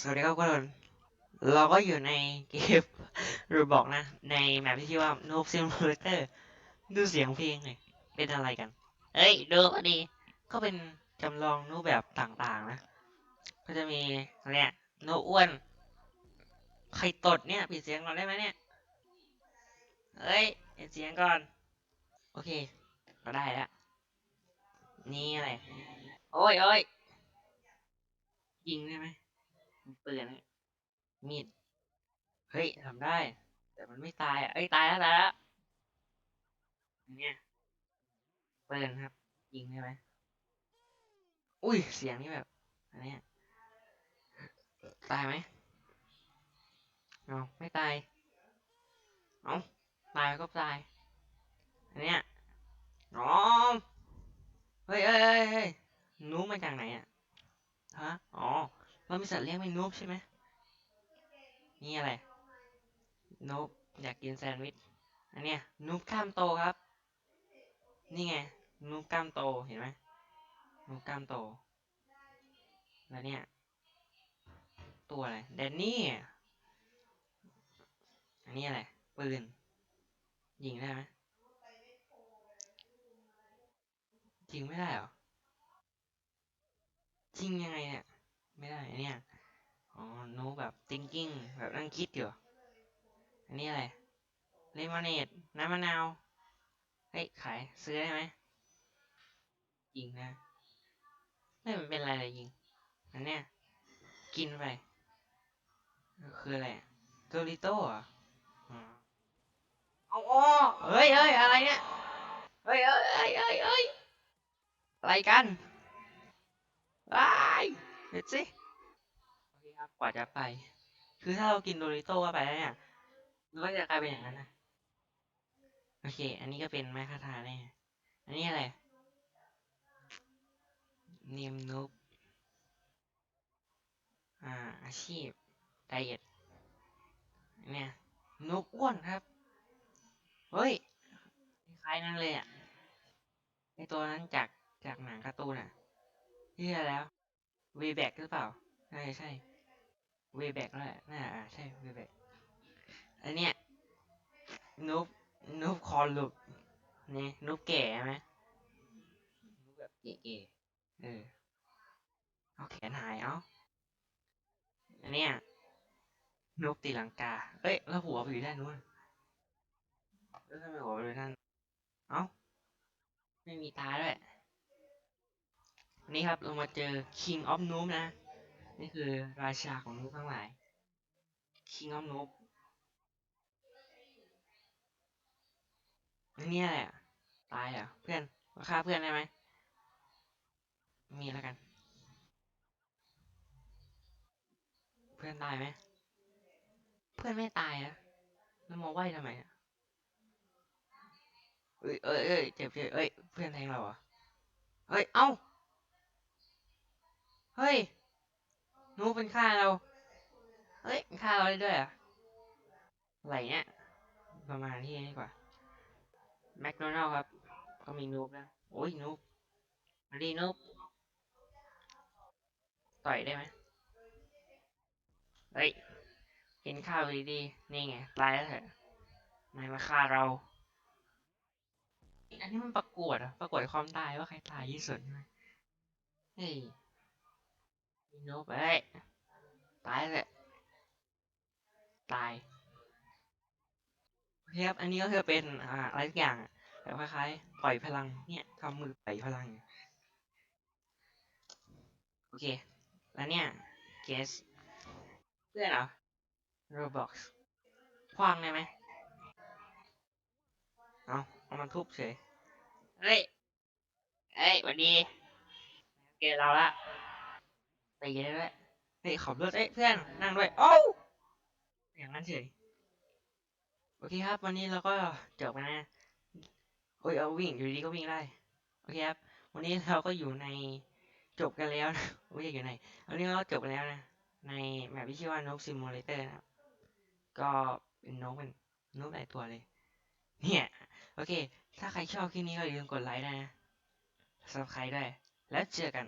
สวัสดีครับทุกคน เราก็อยู่ในเกมรูบอกนะ ในแมปที่ชื่อว่า Noob Simulator ดูเสียงเพลงหน่อยเป็นอะไรกัน เอ้ย ดูก็ดี ก็เป็นจำลองรูปแบบต่างๆนะ ก็จะมีเนี่ยโนอ้วน ใครตดเนี่ย ปิดเสียงก่อนได้ไหมเนี่ย เอ้ยปิดเสียงก่อน โอเค ก็ได้แล้ว นี่อะไร โอ้ยโอ้ยยิงได้ไหม ปืนมีด เฮ้ยทำได้ แต่มันไม่ตายอะ เอ้ยตายแล้วตายแล้วอันเนี่ยปืนครับ ยิงได้ไหมอุ้ยเสียงนี่แบบอันนี้ตายไหมเอาไม่ตายเอาตายก็ตายอันเนี้ยอ๋อเฮ้ยเฮ้ยเฮ้ยเฮ้ยนูมาจากไหนอะฮะอ๋อ เรามีสัตว์เลี้ยงเป็นนูบใช่ไหมนี่อะไรนูบอยากกินแซนด์วิชอันเนี้ยนูบกล้ามโตครับ นี่ไงนูบกล้ามโตเห็นไหมนูบกล้ามโต แล้วเนี่ย ตัวอะไรแดนนี่อันนี้อะไรปืนยิงได้ไหมยิงไม่ได้เหรอยิงยังไงเนี่ย ไม่ได้อันเนี่ย อ๋อ โน้แบบ thinking แบบนั่งคิดอยู่ อันนี้อะไรเลมอนเนดน้ำมะนาว เฮ้ย ขาย ซื้อได้ไหมยิงนะไม่มันเป็นอะไรเลยยิง อันเนี้ย กินไป คืออะไรโดริโต้เหรออ๋อเอาอ๋อเฮ้ยเฮ้ยอะไรเนี่ย เฮ้ยเฮ้ยเฮ้ยเฮ้ยเฮ้ยอะไรกัน เดี๋ยวสิโอเคครับกว่าจะไป คือถ้าเรากินโดริโต้เข้าไปแล้วเนี่ยมันก็จะกลายเป็นอย่างนั้นนะโอเค อันนี้ก็เป็นไม้คาทาแน่อันนี้อะไรเนมนุบอ่า อาชีพไดเอทเนี่ยนุบอ้วนครับ เฮ้ย คล้ายๆนั่นเลยอะไอตัวนั้นจากจากหนังการ์ตูนอะที่แล้ว w วแบกหรือเปล่าใช่ใช่ w วแบกแล้วแหละน่าอ่าใช่ w วแบกอันเนี้ยนุบนุบคอลุบนี่นุบแก่ไหมนุบแบบเก๋ๆเออเอาแขนหายเอาอันเนี้ยนุบตีลังกา เอ้ย แล้วหัวไปอยู่ด้านนู้นแล้วทำไมหัวไปอยู่ด้านเอ้า ไม่มีตาด้วย นี่ครับเรามาเจอ King of Noob นะ นี่คือราชาของนูบทั้งหลาย King of Noob นนี้อะไรอะ ตายอะ เพื่อนมาฆ่าเพื่อนได้ไหม มีแล้วกัน เพื่อนตายไหม เพื่อนไม่ตายนะแล้วมาไหวทำไมอะเอ้ยเอ้ยเอ้ยเจ็บเจ็บเอ้ย เพื่อนแทงเราอะเฮ้ย เอ้า เฮ้ยนูเป็นฆ่าเรา เฮ้ยฆ่าเราได้ด้วยอะอะไรเนี่ยประมาณที่นี่กว่าแมคโดนัลครับ ก็มีนูบนะโอ้ยนูบมาดีนูบต่อยได้ไหมเฮ้ยเห็นข้าวดีๆนี่ไง ตายแล้วเถอะนายมาฆ่าเรา อันนี้มันประกวดอะประกวดความตายว่าใครตายที่สุดใช่ไหมเฮ้ย มีนูบเอ้ยตายเลยตายโอเคครับอันนี้ก็คือเป็นอ่าอะไรสักอย่างแบบคล้ายๆปล่อยพลังเนี่ยทำมือปล่อยพลังโอเคแล้วเนี่ย guess เพื่อนเหรอ Roblox คว้างได้ไหมเอาเอามันทุบเฉยเฮ้ยเฮ้ยวัสดีเกลเราละ ตีได้ด้วยเฮ้ยขับรถเอ้ยเพื่อนนั่งด้วยโอ้วอย่างนั้นเฉยโอเคครับ วันนี้เราก็จบกันนะโอ้ยเอาวิ่งอยู่ดีก็วิ่งได้โอเคครับ วันนี้เราก็อยู่ในจบกันแล้วนะไม่ใช่อยู่ในวันนี้เราจบกันแล้วนะ ในแมปที่ชื่อว่า Noob Simulator นะก็เป็นนกเป็นนกหลายตัวเลย เนี่ย โอเค ถ้าใครชอบคลิปนี้ก็อย่าลืมกดไลค์นะ subscribe ด้วย แล้วเจอกัน